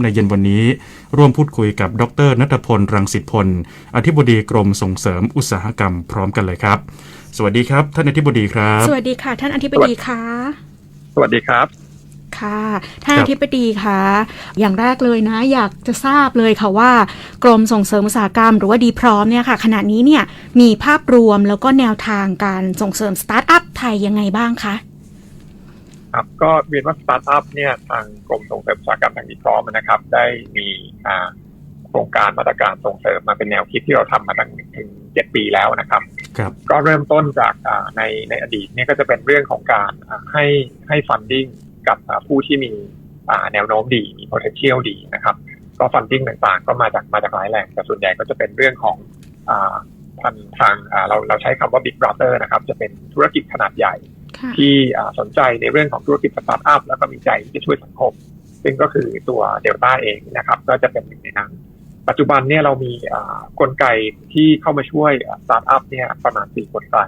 ในเย็นวันนี้ร่วมพูดคุยกับดรนัทพล รังสิตพล อธิบดีกรมส่งเสริมอุตสาหกรรมพร้อมกันเลยครับ สวัสดีครับ ท่านอธิบดีครับ สวัสดีค่ะ ท่านอธิบดีคะสวัสดีครับ ค่ะ ท่านครัอบธิบดีคะอย่างแรกเลยนะ อยากจะทราบเลยค่ะว่า กรมส่งเสริมอุตสาหกรรม หรือว่าดีพร้อมเนี่ยค่ะ ขณะนี้เนี่ยมีภาพรวมแล้วก็แนวทางการส่งเสริมสตาร์ทอัพไทยยังไงบ้างคะ ครับก็เรียนว่าสตาร์ทอัพเนี่ยทางกรมส่งเสริมอุตสาหกรรมทางดีพร้อมนะครับ ได้มีอ่าโครงการมาตรการส่งเสริมมาเป็นแนวคิดที่เราทำมาตั้งถึงเจ็ดปีแล้วนะครับครับก็เริ่มต้นจากอ่าในในอดีตเนี่ยก็จะเป็นเรื่องของการอ่าให้ให้ฟันดิ้งกับอ่าผู้ที่มีอ่าแนวโน้มดีมี potential ดีนะครับ ก็ฟันดิ้งต่างๆ ก็มาจากมาจากหลายแหล่งแต่ส่วนใหญ่ก็จะเป็นเรื่องของอ่าทางทางอ่าเราเราใช้คำว่า big brother นะครับ จะเป็นธุรกิจขนาดใหญ่ค่ะ ที่อ่าสนใจในเรื่องของธุรกิจสตาร์ทอัพแล้วก็มีใจที่จะช่วยสังคม ซึ่งก็คือตัวเดลต้าเองนะครับ ก็จะเป็นหนึ่งในนั้น ปัจจุบันเนี่ยเรามีอ่ากลไกที่เข้ามาช่วยสตาร์ทอัพเนี่ยประมาณ4กลไก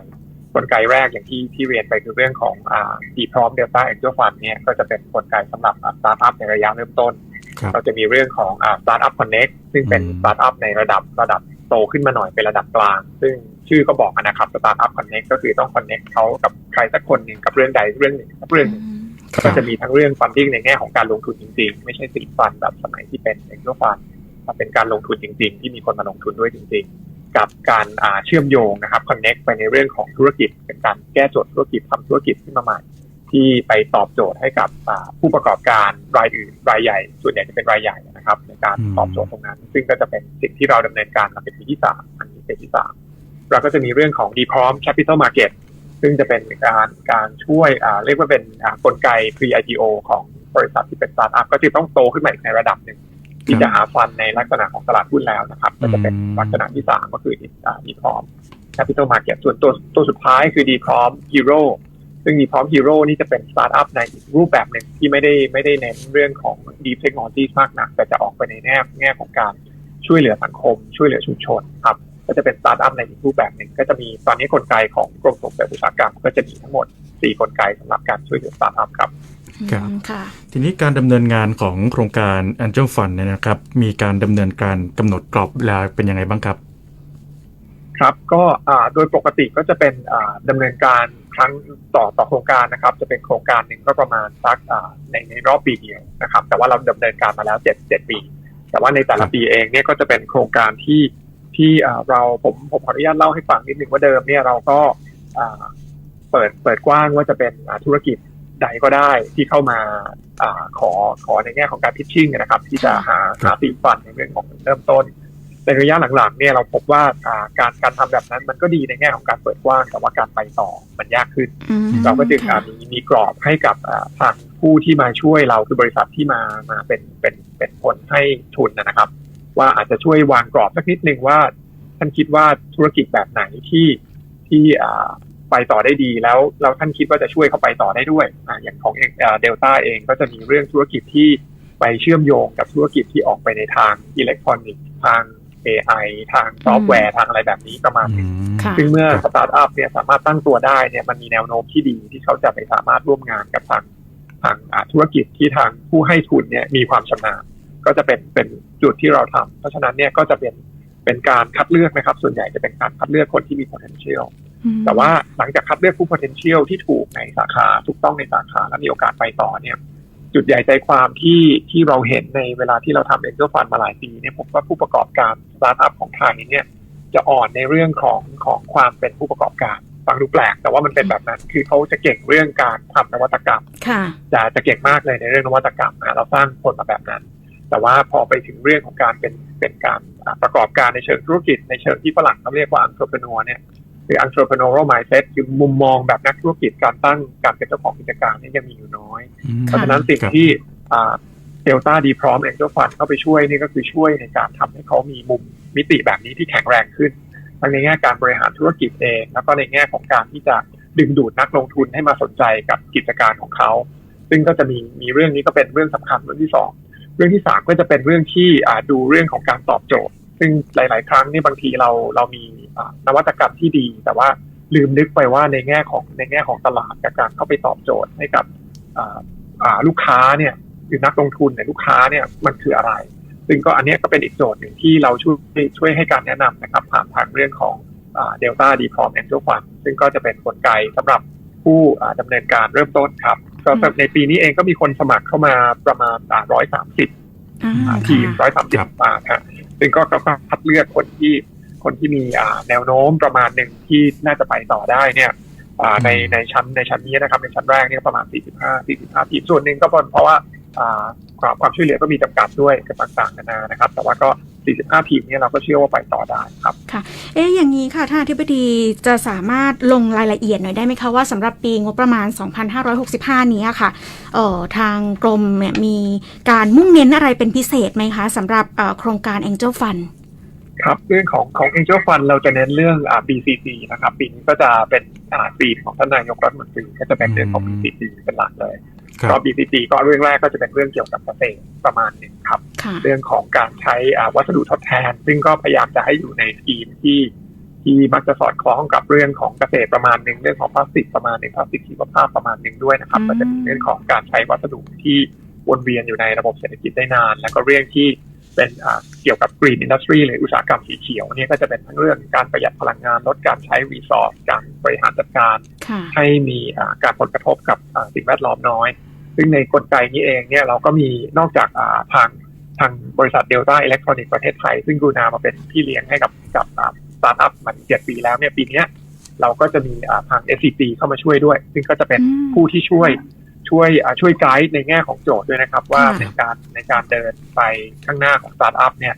กลไกแรกอย่างที่ที่เรียนไปคือเรื่องของอ่าดีพร้อมเดลต้าแองเจิลฟันเนี่ยก็จะเป็นกลไกสำหรับสตาร์ทอัพในระยะเริ่มต้นครับเราจะมีเรื่องของอ่า Startup Connect ซึ่งเป็นอืม Startup ในระดับระดับโตขึ้นมาหน่อยเป็นระดับกลาง ซึ่งชื่อก็บอกนะครับ Startup Connect ก็คือต้อง Connect เขากับ ใครสักคนหนึ่งกับเรื่องใดเรื่องหนึ่งกับเรื่องหนึ่งครัก็บจะมีทั้งเรื่อง funding ในแง่ของการลงทุนจริงๆ ไม่ใช่สินฟันแบบสมัยที่เป็น angel fund แต่เป็นการลงทุนจริง ๆ ที่มีคนมาลงทุนด้วยจริง ๆ กับการอ่าเชื่อมโยงนะครับ connect ไปในเรื่องของธุรกิจเป็นการแก้โจทย์ธุรกิจทำธุรกิจขึ้นมาใหม่ที่ไปตอบโจทย์ให้กับอ่าผู้ประกอบการรายอื่นรายใหญ่ ส่วนใหญ่จะเป็นรายใหญ่นะครับ ในการอืมตอบโจทย์ตรงนั้น ซึ่งก็จะเป็นสิ่งที่เราดำเนินการมาเป็นปีที่สามอันนี้เป็นที่สามเราก็จะมีเรื่องของ d พร้อม Capital Market ซึ่งจะเป็นการการช่วยอ่าเรียกว่าเป็นอ่ากลไก pre IPO ของบริษัทที่เป็นสตาร์ทอัพก็จะต้องโตขึ้นมาอีกในระดับหนึ่งที่จะหาฟันในลักษณะของตลาดหุ้นแล้วนะครับ ก็จะเป็นลักษณะที่สามก็คือดีพร้อม Capital Market ส่วนตัวตัวสุดท้ายคือดีพร้อม Hero ซึ่งดีพร้อม Hero นี่จะเป็นสตาร์ทอัพในอีกรูปแบบหนึ่งที่ไม่ได้ไม่ได้เน้นเรื่องของ Deep Technology มากนัก แต่จะออกไปในแง่แง่ของการช่วยเหลือสังคม ช่วยเหลือชุมชนครับ ก็จะเป็นสตาร์ทอัพในอีกรูปแบบหนึ่งก็จะมีตอนนี้กลไกของกรมส่งเสริมอุตสาหกรรม ก็จะมีทั้งหมด 4 กลไกสำหรับการช่วยเหลือสตาร์ทอัพครับครับอืมค่ะทีนี้การดำเนินงานของโครงการ Angel Fund เนี่ยนะครับ มีการดำเนินการกำหนดกรอบเวลาเป็นยังไงบ้างครับ ครับก็อ่าโดยปกติก็จะเป็นอ่าดำเนินการครั้งต่อต่อโครงการนะครับ จะเป็นโครงการหนึ่งก็ประมาณสักอ่าในในรอบปีเดียวนะครับ แต่ว่าเราดำเนินการมาแล้วเจ็ดเจ็ดปี แต่ว่าในแต่ละปีเองเนี่ยก็จะเป็นโครงการที่ ที่อ่าเราผมผมขออนุญาตเล่าให้ฟังนิดนึงว่าเดิมเนี่ยเราก็อ่าเปิดเปิดกว้างว่าจะเป็นอ่าธุรกิจใดก็ได้ที่เข้ามาอาขอขอในแง่ของการพิชชิ่งนะครับ ที่จะหาหาตีฟันในเรื่องของเริ่มต้น ในระยะหลังๆเนี่ยเราพบว่าอ่าการการทำแบบนั้นมันก็ดีในแง่ของการเปิดกว้างแต่ว่าการไปต่อมันยากขึ้นอืมเราก็จึงอ่าค่ะมีมีกรอบให้กับอ่าทางผู้ที่มาช่วยเราคือบริษัทที่มามาเป็นเป็นเป็นคนให้ทุนนะครับ ว่าอาจจะช่วยวางกรอบสักนิดนึงว่า ท่านคิดว่าธุรกิจแบบไหนที่ที่อ่าไปต่อได้ดีแล้วแล้วท่านคิดว่าจะช่วยเขาไปต่อได้ด้วยอ่าอย่างของเดลต้าเองก็จะมีเรื่องธุรกิจที่ไปเชื่อมโยงกับธุรกิจที่ออกไปในทางอิเล็กทรอนิกส์ทาง AI ทางซอฟต์แวร์ทางอะไรแบบนี้ประมาณหนึ่งค่ะซึ่งเมื่อครับสตาร์ทอัพเนี่ยสามารถตั้งตัวได้เนี่ยมันมีแนวโน้มที่ดีที่เขาจะไปสามารถร่วมงานกับทางทางอ่าธุรกิจที่ทางผู้ให้ทุนเนี่ยมีความชำนาญ ก็จะเป็นเป็นจุดที่เราทำเพราะฉะนั้นเนี่ยก็จะเป็นเป็นการคัดเลือกนะครับ ส่วนใหญ่จะเป็นการคัดเลือกคนที่มี potential อืมแต่ว่าหลังจากคัดเลือกผู้ potential ที่ถูกในสาขาถูกต้องในสาขาและมีโอกาสไปต่อเนี่ย จุดใหญ่ใจความที่ที่เราเห็นในเวลาที่เราทำ Angel Fund มาหลายปีเนี่ยผมว่าผู้ประกอบการสตาร์ทอัพของไทยเนี่ยจะอ่อนในเรื่องของของความเป็นผู้ประกอบการฟังดูแปลกแต่ว่ามันเป็นแบบนั้น คือเขาจะเก่งเรื่องการทำนวัตกรรมค่ะจะจะเก่งมากเลยในเรื่องนวัตกรรมนะเราสร้างคนมาแบบนั้น แต่ว่าพอไปถึงเรื่องของการเป็นเป็นการอ่าประกอบการในเชิงธุรกิจ ในเชิงที่ฝรั่งเขาเรียกว่า entrepreneur เนี่ยหรือ entrepreneurial mindset คือมุมมองแบบนักธุรกิจการตั้งการเป็นเจ้าของกิจการเนี่ยยังมีอยู่น้อย เพราะฉะนั้นสิ่งครับที่เดลต้าดีพร้อมเองเจ้าฟันเข้าไปช่วยนี่ก็คือช่วยในการทำให้เขามีมุมมิติแบบนี้ที่แข็งแรงขึ้นทั้งในแง่การบริหารธุรกิจเอง แล้วก็ในแง่ของการที่จะดึงดูดนักลงทุนให้มาสนใจกับกิจการของเขา ซึ่งก็จะมีมีเรื่องนี้ก็เป็นเรื่องสำคัญเรื่องที่สอง เรื่องที่สามก็จะเป็นเรื่องที่ดูเรื่องของการตอบโจทย์ ซึ่งหลาย ๆ ครั้งนี่บางทีเราเรามีนวัตกรรมที่ดี แต่ว่าลืมนึกไปว่าในแง่ของในแง่ของตลาดกับการเข้าไปตอบโจทย์ให้กับลูกค้าเนี่ยจรือนักลงทุนเนี่ยลูกค้าเนี่ยมันคืออะไร ซึ่งก็อันนี้ก็เป็นอีกโจทย์หนึ่งที่เราช่วยช่วยให้การแนะนำนะครับผ่านทางเรื่องของเดลต้าดีพร้อมแองเจิลฟันซึ่งก็จะเป็นกลไกสำหรับผู้อ่าดำเนินการเริ่มต้นครับ ก็อืมในปีนี้เองก็มีคนสมัครเข้ามาประมาณร้อยสามสิบอ่าทีมค่ะร้อยสามสิบบาทฮะซึ่งก็ก็คัดเลือกคนที่คนที่มีอ่าแนวโน้มประมาณหนึ่งที่น่าจะไปต่อได้เนี่ยอ่าในในชั้นในชั้นนี้นะครับในชั้นแรกเนี่ยประมาณ 45 45 ทีมส่วนหนึ่งก็เป็นเพราะว่าอ่าความความช่วยเหลือก็มีจำกัดด้วยกับต่างๆนานานะครับ แต่ว่าก็ 45 ทีมเนี่ยเราก็เชื่อว่าไปต่อได้ครับเอ๊ะอย่างนี้ค่ะท่านอธิบดีจะสามารถลงรายละเอียดหน่อยได้ไหมคะว่าสำหรับปีงบประมาณ 2565 นี้ค่ะเอ่อทางกรมเนี่ยมีการมุ่งเน้นอะไรเป็นพิเศษไหมคะสำหรับเอ่อโครงการ Angel Fund ครับเรื่องของของ Angel Fund เราจะเน้นเรื่องอ่า BCC นะครับปีนี้ก็จะเป็นอ่าปีของท่านนายกรัฐมนตรีก็จะเป็นเรื่องของอืม BCC เป็นหลักเลยครั ก็บ BCC ก็เรื่องแรกก็จะเป็นเรื่องเกี่ยวกับเกษตรประมาณหนึ่งครับค่ะเรื่องของการใช้อ่าวัสดุทดแทน ซึ่งก็พยายามจะให้อยู่ในสกีมที่ที่มักจะสอดคล้องกับเรื่องของเกษตรประมาณหนึ่งเรื่องของพลาสติกประมาณหนึ่งพลาสติกชีวภาพประมาณหนึ่งด้วยนะครับอืมก็จะเป็นเรื่องของการใช้วัสดุที่วนเวียนอยู่ในระบบเศรษฐกิจได้นาน แล้วก็เรื่องที่ เป็นอ่าเกี่ยวกับ green industry หรืออุตสาหกรรมสีเขียวเนี่ยก็จะเป็นทั้งเรื่องการประหยัดพลังงานลดการใช้ resource การบริหารจัดการค่ะให้มีอ่าการผลกระทบกับอ่าสิ่งแวดล้อมน้อย ซึ่งในกลไกนี้เองเนี่ยเราก็มีนอกจากอ่าทางทางบริษัทเดลต้าอิเล็กทรอนิกส์ประเทศไทย ซึ่งกรุณามาเป็นพี่เลี้ยงให้กับกับสตาร์ทอัพมาเจ็ดปีแล้วเนี่ยปีเนี้ยเราก็จะมีอ่าทาง SCG เข้ามาช่วยด้วย ซึ่งก็จะเป็นอืมผู้ที่ช่วย ช่วยอ่าช่วยไกด์ในแง่ของโจทย์ด้วยนะครับ ว่าค่ะในการในการเดินไปข้างหน้าของสตาร์ทอัพเนี่ย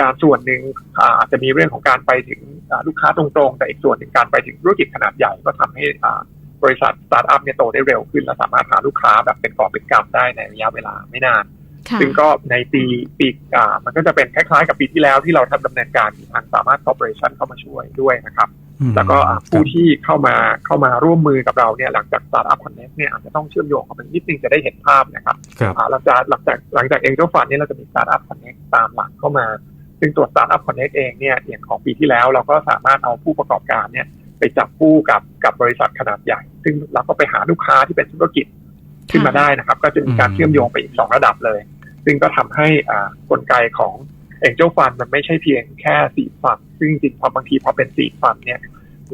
การส่วนหนึ่งอ่าอาจจะมีเรื่องของการไปถึงอ่าลูกค้าตรงๆ แต่อีกส่วนหนึ่งการไปถึงธุรกิจขนาดใหญ่ก็ทำให้อ่าบริษัทสตาร์ทอัพเนี่ยโตได้เร็วขึ้น และสามารถหาลูกค้าแบบเป็นกอบเป็นกำได้ในระยะเวลาไม่นานค่ะซึ่งก็ในปีปีอ่ามันก็จะเป็นคล้ายๆกับปีที่แล้วที่เราทำดำเนินการมีทางสามารถคอร์ปอเรชันเข้ามาช่วยด้วยนะครับอืม แล้วก็อ่าคผู้รับที่เข้ามาเข้ามาร่วมมือกับเราเนี่ยหลังจาก Startup Connect เนี่ยอาจจะต้องเชื่อมโยงกันไปนิดนึงจะได้เห็นภาพนะครับครับอ่าหลังจากหลังจากหลังจาก Angel Fund เนี่ยเราจะมี Startup Connect ตามหลังเข้ามา ซึ่งตัว Startup Connect เองเนี่ยอย่างของปีที่แล้วเราก็สามารถเอาผู้ประกอบการเนี่ยไปจับคู่กับกับบริษัทขนาดใหญ่ ซึ่งเราก็ไปหาลูกค้าที่เป็นธุรกิจขึ้นมาได้นะครับ ก็จะมีการอืมเชื่อมโยงไปอีกสองระดับเลย ซึ่งก็ทำให้อ่ากลไกของ Angel Fund มันไม่ใช่เพียงแค่สีฟันซึ่งจริงๆพอบางทีพอเป็นสีฟันเนี่ย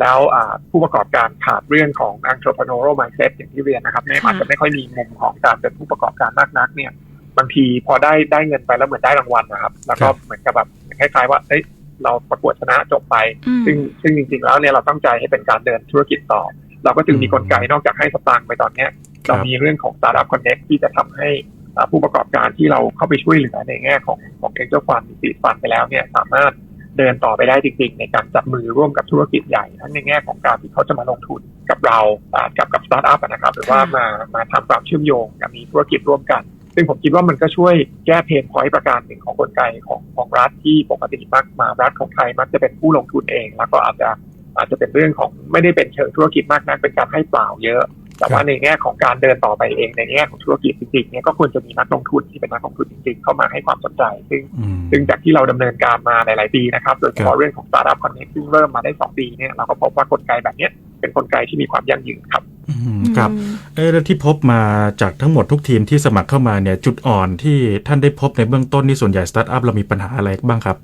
แล้วอ่าผู้ประกอบการขาดเรื่องของ entrepreneurial mindset อย่างที่เรียนนะครับไม่ค่ะอาจจะไม่ค่อยมีมุมของการเป็นผู้ประกอบการมากนักเนี่ย บางทีพอได้ได้เงินไปแล้วเหมือนได้รางวัลนะครับ แล้วก็ครับเหมือนกับแบบคล้ายๆว่าเอ้ยเราประกวดชนะจบไปอืมซึ่งซึ่งจริง ๆ แล้วเนี่ยเราตั้งใจให้เป็นการเดินธุรกิจต่อ เราก็จึงมีกลไกนอกจากให้สตางค์ไปตอนเนี้ยเรามีเรื่องของ Startup Connect ที่จะทำให้อ่า ผู้ประกอบการที่เราเข้าไปช่วยเหลือในแง่ของของ Angel Fund สีฟันไปแล้วเนี่ยสามารถเดินต่อไปได้จริงๆ ในการจับมือร่วมกับธุรกิจใหญ่ ทั้งในแง่ของการที่เขาจะมาลงทุนกับเราอ่ากับกับสตาร์ทอัพนะครับ หรือว่ามามาทำความเชื่อมโยงกับมีธุรกิจร่วมกัน ซึ่งผมคิดว่ามันก็ช่วยแก้เพนพอยต์ประการหนึ่งของกลไกของของรัฐที่ปกติมักมารัฐของไทยมักจะเป็นผู้ลงทุนเอง แล้วก็อาจจะอาจจะเป็นเรื่องของไม่ได้เป็นเชิงธุรกิจมากนักเป็นการให้เปล่าเยอะ แต่ว่าในแง่ของการเดินต่อไปเองในแง่ของธุรกิจจริงๆเนี่ยก็ควรจะมีนักลงทุนที่เป็นนักลงทุนจริงๆ เข้ามาให้ความสนใจ ซึ่งอืมซึ่งจากที่เราดำเนินการมาหลายๆปีนะครับโดยเฉครัพาะบเรื่องของ Startup Connect ซึ่งเริ่มมาได้ 2 ปีเนี่ยเราก็พบว่ากลไกแบบเนี้ยเป็นกลไกที่มีความยั่งยืนครับอืมครับเอะแล้วที่พบมาจากทั้งหมดทุกทีมที่สมัครเข้ามาเนี่ยจุดอ่อนที่ท่านได้พบในเบื้องต้นนี่ส่วนใหญ่สตาร์ทอัพเรามีปัญหาอะไรบ้างครับ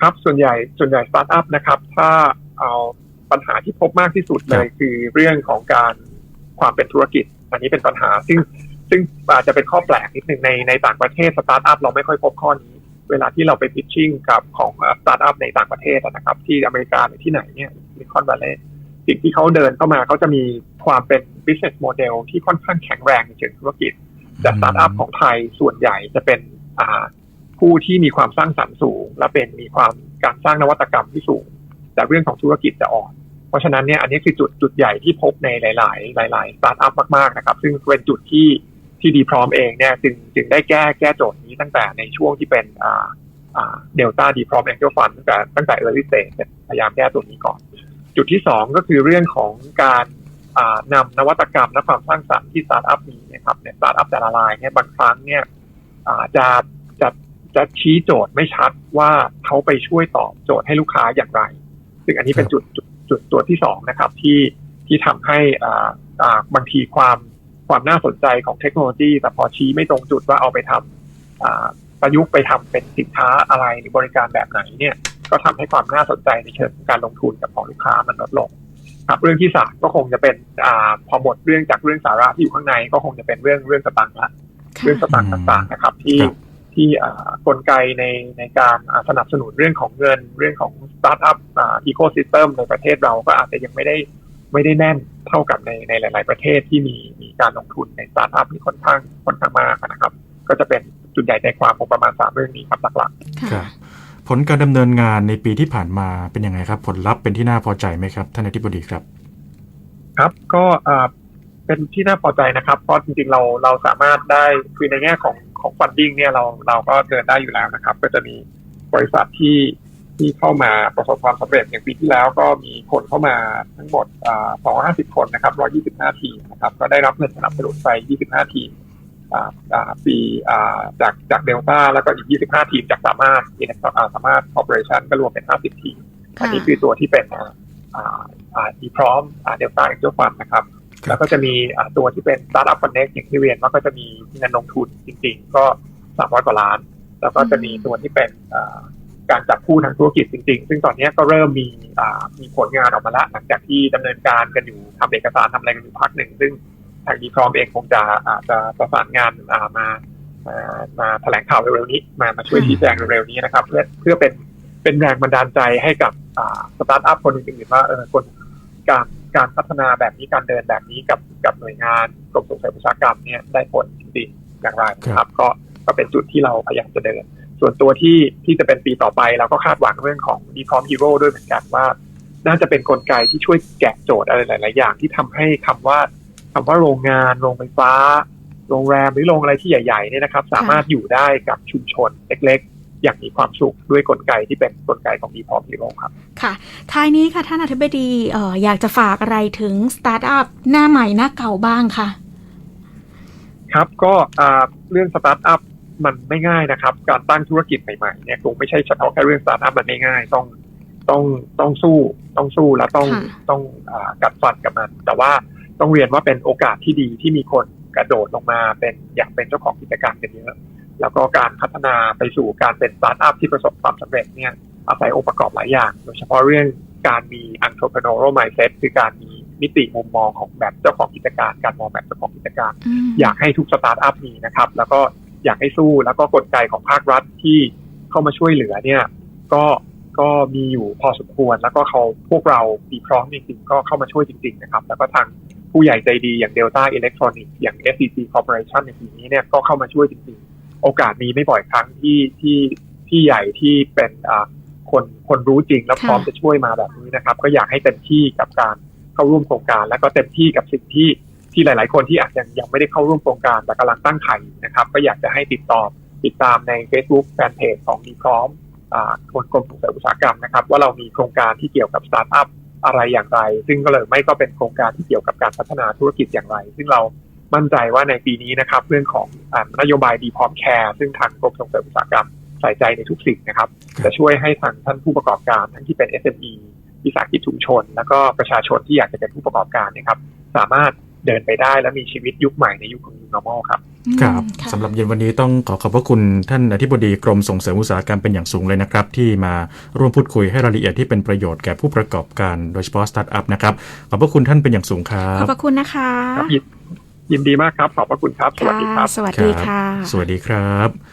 ครับส่วนใหญ่ส่วนใหญ่สตาร์ทอัพนะครับถ้าเอาปัญหาที่พบมากที่สุดเลยคือเรื่องของการ ความเป็นธุรกิจ อันนี้เป็นปัญหา ซึ่งซึ่งอาจจะเป็นข้อแปลกนิดหนึ่งในในต่างประเทศสตาร์ทอัพเราไม่ค่อยพบข้อนี้ เวลาที่เราไปพิชชิ่งกับของสตาร์ทอัพในต่างประเทศอะนะครับ ที่อเมริกาหรือที่ไหนเนี่ยซิลิคอนวัลเลย์สิ่งที่เขาเดินเข้ามาเขาจะมีความเป็น business model ที่ค่อนข้างแข็งแรงในเชิงธุรกิจแต่สตาร์ทอัพของไทยส่วนใหญ่จะเป็นอ่าผู้ที่มีความสร้างสรรค์สูง และเป็นมีความการสร้างนวัตกรรมที่สูง แต่เรื่องของธุรกิจจะอ่อนเพ ราะฉะนั้นเนี่ยอันนี้คือจุดจุดใหญ่ที่พบในหลาย ๆ หลายๆสตาร์ทอัพมากๆนะครับ ซึ่งเป็นจุดที่ที่ดีพร้อมเองเนี่ยจึงจึงได้แก้แก้โจทย์นี้ตั้งแต่ในช่วงที่เป็นอ่าอ่าเดลต้าดีพร้อมแองเจิลฟันตั้งแต่ตั้งแต่เออร์ลี่สเตจพยายามแก้ตัวนี้ก่อน จุดที่สองก็คือเรื่องของการอ่านำนวัตกรรมและความสร้างสรรค์ที่สตาร์ทอัพมีนะครับเนี่ยสตาร์ทอัพแต่ละรายเนี่ยบางครั้งเนี่ยอ่าจะจะจะชี้โจทย์ไม่ชัดว่าเขาไปช่วยตอบโจทย์ให้ลูกค้าอย่างไร ซึ่งอันนี้เป็นจุดจุด จุดตัวที่สองนะครับที่ที่ทำให้อ่าอ่าบางทีความความน่าสนใจของเทคโนโลยี แต่พอชี้ไม่ตรงจุดว่าเอาไปทำอ่าประยุกต์ไปทำเป็นสินค้าอะไรหรือบริการแบบไหนเนี่ยก็ทำให้ความน่าสนใจในเชิงของการลงทุนกับของลูกค้ามันลดลงครับเรื่องที่สามก็คงจะเป็นอ่าพอหมดเรื่องจากเรื่องสาระที่อยู่ข้างในก็คงจะเป็นเรื่องเรื่องสตังค์ละเรื่องสตางค์ต่างๆนะครับ ที่ครับ ที่อ่ากลไกในในการอ่าสนับสนุนเรื่องของเงินเรื่องของสตาร์ทอัพอีโคซิสเต็มในประเทศเราก็อาจจะยังไม่ได้ไม่ได้แน่นเท่ากับในในหลาย ๆ ประเทศที่มีมีการลงทุนในสตาร์ทอัพนี่ค่อนข้างค่อนข้างมากนะครับ ก็จะเป็นจุดใหญ่ใจความของประมาณสามเรื่องนี้ครับหลักค่ะครับผลการดำเนินงานในปีที่ผ่านมาเป็นยังไงครับ ผลลัพธ์เป็นที่น่าพอใจไหมครับท่านอธิบดีครับๆครับก็อ่าเป็นที่น่าพอใจนะครับ เพราะจริงๆเราเราสามารถได้คือในแง่ของ ของฟันดิ้งเนี่ยเราเราก็เดินได้อยู่แล้วนะครับ ก็จะมีบริษัทที่ที่เข้ามาประสบความสำเร็จอย่างปีที่แล้วก็มีคนเข้ามาทั้งหมดอ่า250 คนนะครับ 125 ทีมนะครับ ก็ได้รับเงินสนับสนุนไป 25 ทีมอ่าอ่าปีอ่าจากจากเดลต้าแล้วก็อีก 25 ทีมจากสามารถอ่าสามารถคอร์ปอเรชันก็รวมเป็น 50 ทีม อันนี้คือตัวที่เป็นอ่าอ่าอ่าดีพร้อมอ่าเดลต้าเอ็กเจฟันนะครับครับ แล้วก็จะมีอ่าตัวที่เป็น Startup Connect อย่างที่เรียนว่าก็จะมีเงินลงทุนจริง ๆ ก็300กว่าล้าน แล้วก็จะมีตัวที่เป็นอ่าการจับคู่ทางธุรกิจจริง ๆ ซึ่งตอนนี้ก็เริ่มมีอ่ามีผลงานออกมาแล้วหลังจากที่ดำเนินการกันอยู่ทำเอกสารทำอะไรกันอยู่พักหนึ่ง ซึ่งทางดีพร้อมเองคงจะอาจจะประสานงานอ่ามามามาแถลงข่าวเร็วๆนี้มามาช่วยชี้แจงเร็วๆนี้นะครับ เพื่อเพื่อเป็นเป็นแรงบันดาลใจให้กับอ่าสตาร์ทอัพคนอื่นๆว่าเออคนการ การพัฒนาแบบนี้การเดินแบบนี้กับกับหน่วยงานกรมส่งเสริมอุตสาหกรรมเนี่ยได้ผลจริงๆอย่างไรนะครับ ก็ก็เป็นจุดที่เราพยายามจะเดิน ส่วนตัวที่ที่จะเป็นปีต่อไปเราก็คาดหวังเรื่องของ d ีพร้อมฮีโร่ด้วยเหมือนกันว่า น่าจะเป็นนกลไกที่ช่วยแกะโจทย์อะไรหลาย ๆ อย่าง ที่ทำให้คำว่าคำว่าโรงงานโรงไฟฟ้า โรงแรมหรือโรงอะไรที่ใหญ่ ๆ เนี่ยนะครับ สามารถอยู่ได้กับชุมชนเล็ก ๆ อย่างมีความสุขด้วยกลไกที่เป็นกลไกของ d ีพร้อมฮีโร่ครับ ค่ะ ท้ายนี้ค่ะ ท่านอธิบดีเอ่ออยากจะฝากอะไรถึงสตาร์ทอัพหน้าใหม่หน้าเก่าบ้างค่ะ ครับก็อ่าเรื่องสตาร์ทอัพมันไม่ง่ายนะครับ การตั้งธุรกิจใหม่ๆเนี่ยคงไม่ใช่เฉพาะแค่เรื่องสตาร์ทอัพมันไม่ง่ายต้องต้องต้องสู้ต้องสู้แล้วต้องค่ะต้องอากัดฟันกับมัน แต่ว่าต้องเรียนว่าเป็นโอกาสที่ดีที่มีคนกระโดดลงมาเป็นอยากเป็นเจ้าของกิจการกันเยอะ แล้วก็การพัฒนาไปสู่การเป็นสตาร์ทอัพที่ประสบความสำเร็จเนี่ยอาศัยองค์ประกอบหลายอย่าง โดยเฉพาะเรื่องการมี entrepreneurial mindset คือการมีมิติมุมมองของแบบเจ้าของกิจการ การมองแบบเจ้าของกิจการมอยากให้ทุกสตาร์ทอัพมีนะครับ แล้วก็อยากให้สู้แล้วก็กลไกของภาครัฐที่เข้ามาช่วยเหลือเนี่ย ก็ก็มีอยู่พอสมควร แล้วก็เขาพวกเราดีพร้อมจริงๆก็เข้ามาช่วยจริง ๆ นะครับ แล้วก็ทางผู้ใหญ่ใจดีอย่าง Delta Electronics อย่าง SCC Corporation ในปีนี้เนี่ยก็เข้ามาช่วยจริงๆ โอกาสมีไม่บ่อยครั้งที่ที่ที่ใหญ่ที่เป็นอ่าคนคนรู้จริงแล้วพร้อมค่ะจะช่วยมาแบบนี้นะครับ ก็อยากให้เต็มที่กับการเข้าร่วมโครงการ แล้วก็เต็มที่กับสิ่งที่ที่หลาย ๆ คนที่อาจจะยังไม่ได้เข้าร่วมโครงการแต่กำลังตั้งไข่อยู่นะครับ ก็อยากจะให้ติดต่อติดตามใน Facebook แฟนเพจของดีพร้อมอ่ากรมกรมส่งเสริมอุตสาหกรรมนะครับ ว่าเรามีโครงการที่เกี่ยวกับสตาร์ทอัพอะไรอย่างไร ซึ่งก็เลยไม่ก็เป็นโครงการที่เกี่ยวกับการพัฒนาธุรกิจอย่างไร ซึ่งเรา มั่นใจว่าในปีนี้นะครับ เรื่องของอานโยบายดีพร้อมแคร์ซึ่งทางกรมส่งเสริมอุตสาหกรรมใส่ใจในทุกสิ่งนะครับครับ จะช่วยให้ทางท่านผู้ประกอบการ ทั้งที่เป็น SME วิสาหกิจชุมชน แล้วก็ประชาชนที่อยากจะเป็นผู้ประกอบการเนะครับ สามารถเดินไปได้และมีชีวิตยุคใหม่ในยุคของ New Normal ครับครับค่ะสำหรับเย็นวันนี้ต้องขอขอบพระคุณท่านอธิบดีกรมส่งเสริมอุตสาหกรรมเป็นอย่างสูงเลยนะครับ ที่มาร่วมพูดคุยให้รายละเอียดที่เป็นประโยชน์แก่ผู้ประกอบการโดยเฉพาะสตาร์ทอัพนะครับ ขอบพระคุณท่านเป็นอย่างสูงครัขอบบพระคุณนะคะครับยิน ยินดีมากครับ ขอบพระคุณครับ สวัสดีครับ สวัสดีค่ะ สวัสดีครับ